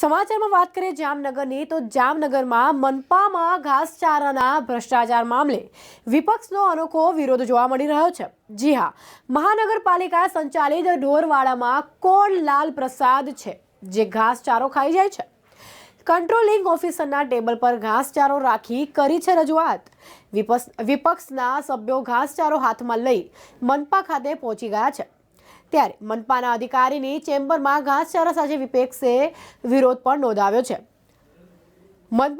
સમાચારમાં વાત કરીએ જામનગરની, તો જામનગરમાં મનપામાં ઘાસચારાના ભ્રષ્ટાચાર મામલે વિપક્ષનો અનોખો વિરોધ જોવા મળી રહ્યો છે. જી હા, મહાનગરપાલિકા સંચાલિત ઢોરવાડામાં કોણ લાલ પ્રસાદ છે, જે ઘાસચારો ખાઈ જાય છે? કંટ્રોલિંગ ઓફિસરના ટેબલ પર ઘાસચારો રાખી કરી છે રજૂઆત. વિપક્ષ, વિપક્ષના સભ્યો ઘાસચારો હાથમાં લઈ મનપા ખાતે પહોંચી ગયા છે. ત્યારે મનપાના અધિકારીની ચેમ્બરમાં ઘાસચારા સાથે વિપક્ષે વિરોધ પણ નોંધાવ્યો છે.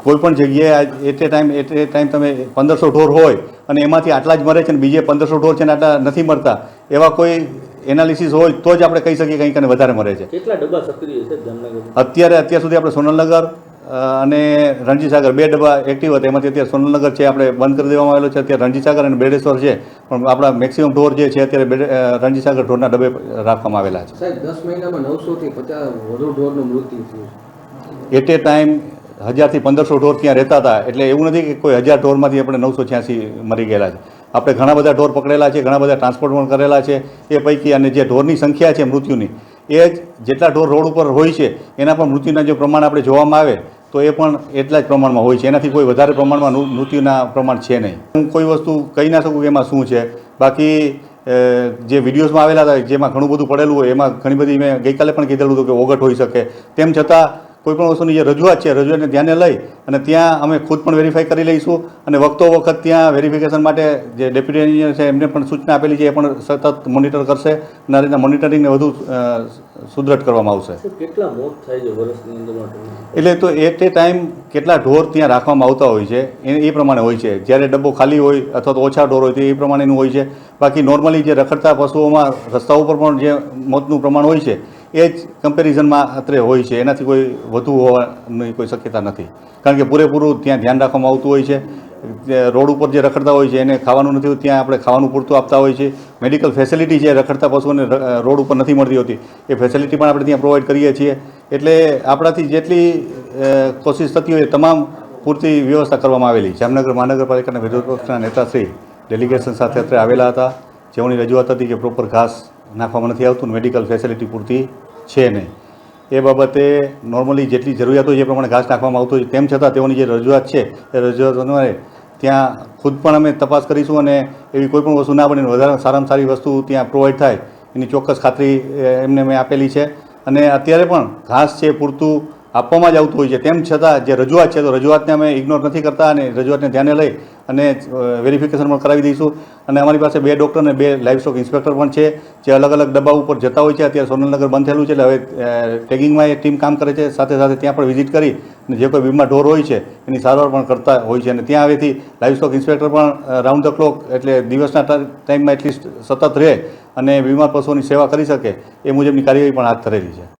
કોઈ પણ જગ્યાએ at a time at a time તમે પંદરસો ઢોર હોય અને એમાંથી આટલા જ મરે છે ને બીજે પંદરસો ઢોર છે ને આટલા નથી મળતા એવા કોઈ એનાલિસિસ હોય તો જ આપણે કહી શકીએ કંઈક વધારે મરે છે. કેટલા ડબ્બા સક્રિય છે અત્યારે અત્યાર સુધી આપણે સોનલનગર અને રણજીસાગર બે ડબ્બા એક્ટિવ હતા. એમાંથી અત્યારે સોનલનગર છે આપણે બંધ કરી દેવામાં આવેલો છે. અત્યારે રણજીસાગર અને બેડેશ્વર છે. પણ આપણા મેક્સિમમ ઢોર જે છે અત્યારે બેડે- રણજીસાગર ઢોરના ડબ્બે રાખવામાં આવેલા છે. સાહેબ દસ મહિનામાં નવસોથી પચાસ વધુ ઢોરનું મૃત્યુ થયું એટ એ ટાઈમ હજારથી પંદરસો ઢોર ત્યાં રહેતા હતા. એટલે એવું નથી કે કોઈ હજાર ઢોરમાંથી આપણે નવસો છ્યાસી મરી ગયેલા છે. આપણે ઘણા બધા ઢોર પકડેલા છે ઘણા બધા ટ્રાન્સપોર્ટ પણ કરેલા છે. એ પૈકી અને જે ઢોરની સંખ્યા છે મૃત્યુની એ જ જેટલા ઢોર રોડ ઉપર હોય છે એના પણ મૃત્યુના જે પ્રમાણ આપણે જોવામાં આવે તો એ પણ એટલા જ પ્રમાણમાં હોય છે. એનાથી કોઈ વધારે પ્રમાણમાં મૃત્યુના પ્રમાણ છે નહીં. હું કોઈ વસ્તુ કહી ના શકું એમાં શું છે. બાકી જે વિડીયોઝમાં આવેલા હતા, જેમાં ઘણું બધું પડેલું હોય, એમાં ઘણી બધી મેં ગઈકાલે પણ કીધેલું હતું કે ઓગટ હોઈ શકે. તેમ છતાં કોઈ પણ વસ્તુની જે રજૂઆત છે રજૂઆતને ધ્યાને લઈ અને ત્યાં અમે ખુદ પણ વેરીફાઈ કરી લઈશું અને વખતો વખત ત્યાં વેરિફિકેશન માટે જે ડેપ્યુટી એન્જિનિયર છે એમને પણ સૂચના આપેલી છે એ પણ સતત મોનિટર કરશે અને આ રીતના મોનિટરિંગને વધુ સુદ્રઢ સુદૃઢ કરવામાં આવશે. કેટલા મોત થાય છે વર્ષની અંદર એટલે તો એટ એ ટાઈમ કેટલા ઢોર ત્યાં રાખવામાં આવતા હોય છે એ એ પ્રમાણે હોય છે. જ્યારે ડબ્બો ખાલી હોય અથવા તો ઓછા ઢોર હોય તો એ પ્રમાણેનું હોય છે. બાકી નોર્મલી જે રખડતા પશુઓમાં રસ્તા ઉપર પણ જે મોતનું પ્રમાણ હોય છે એ જ કમ્પેરિઝનમાં અત્રે હોય છે. એનાથી કોઈ વધુ હોવાની કોઈ શક્યતા નથી. કારણ કે પૂરેપૂરું ત્યાં ધ્યાન રાખવામાં આવતું હોય છે. રોડ ઉપર જે રખડતા હોય છે, એને ખાવાનું નથી ત્યાં આપણે ખાવાનું પૂરતું આપતા હોય છે. મેડિકલ ફેસિલિટી જે રખડતા પશુઓને રોડ ઉપર નથી મળતી હોતી, એ ફેસિલિટી પણ આપણે ત્યાં પ્રોવાઈડ કરીએ છીએ. એટલે આપણાથી જેટલી કોશિશ થતી હોય તમામ પૂરતી વ્યવસ્થા કરવામાં આવેલી. જામનગર મહાનગરપાલિકાના વિરોધ પક્ષના નેતાશ્રી ડેલિગેશન સાથે અત્રે આવેલા હતા. જેઓની રજૂઆત હતી કે પ્રોપર ઘાસ નાખવામાં નથી આવતું મેડિકલ ફેસિલિટી પૂરતી છે નહીં. એ બાબતે નોર્મલી જેટલી જરૂરિયાત જે પ્રમાણે ઘાસ નાખવામાં આવતું હોય તેમ છતાં તેઓની જે રજૂઆત છે, એ રજૂઆત અન્વયે ત્યાં ખુદ પણ અમે તપાસ કરીશું અને એવી કોઈ પણ વસ્તુ ના બને વધારે સારામાં સારી વસ્તુ ત્યાં પ્રોવાઈડ થાય, એની ચોક્કસ ખાતરી એમને મેં આપેલી છે. અને અત્યારે પણ ઘાસ છે પૂરતું આપવામાં જ આવતું હોય છે. તેમ છતાં જે રજૂઆત છે, તો રજૂઆતને અમે ઇગ્નોર નથી કરતા અને રજૂઆતને ધ્યાને લઈ અને વેરિફિકેશન પણ કરાવી દઈશું. અને અમારી પાસે બે ડૉક્ટર અને બે લાઇફ સ્ટોક ઇન્સ્પેક્ટર પણ છે, જે અલગ અલગ ડબ્બા ઉપર જતા હોય છે. અત્યારે સોનલનગર બંધ થયેલું છે, એટલે હવે ટેગિંગમાં એ ટીમ કામ કરે છે. સાથે સાથે ત્યાં પણ વિઝિટ કરી અને જે કોઈ બીમાર ઢોર હોય છે, એની સારવાર પણ કરતા હોય છે. અને ત્યાં હવેથી લાઇફ સ્ટોક ઇન્સ્પેક્ટર પણ રાઉન્ડ ધ ક્લોક એટલે દિવસના ટાઈમમાં એટલીસ્ટ સતત રહે અને બીમાર પશુઓની સેવા કરી શકે એ મુજબની કાર્યવાહી પણ હાથ ધરેલી છે.